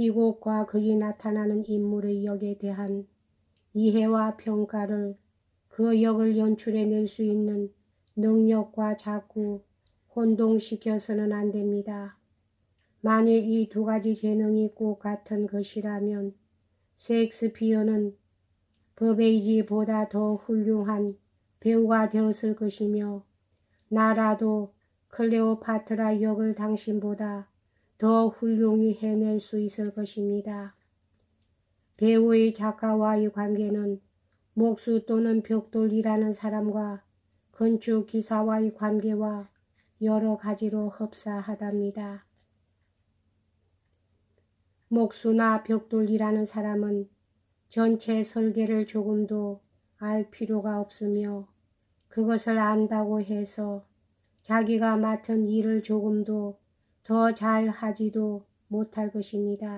희곡과 거기 나타나는 인물의 역에 대한 이해와 평가를 그 역을 연출해낼 수 있는 능력과 자꾸 혼동시켜서는 안 됩니다. 만일 이 두 가지 재능이 꼭 같은 것이라면 셰익스피어는 버베이지보다 더 훌륭한 배우가 되었을 것이며 나라도 클레오파트라 역을 당신보다 더 훌륭히 해낼 수 있을 것입니다. 배우의 작가와의 관계는 목수 또는 벽돌이라는 사람과 건축 기사와의 관계와 여러 가지로 흡사하답니다. 목수나 벽돌이라는 사람은 전체 설계를 조금도 알 필요가 없으며 그것을 안다고 해서 자기가 맡은 일을 조금도 더 잘 하지도 못할 것입니다.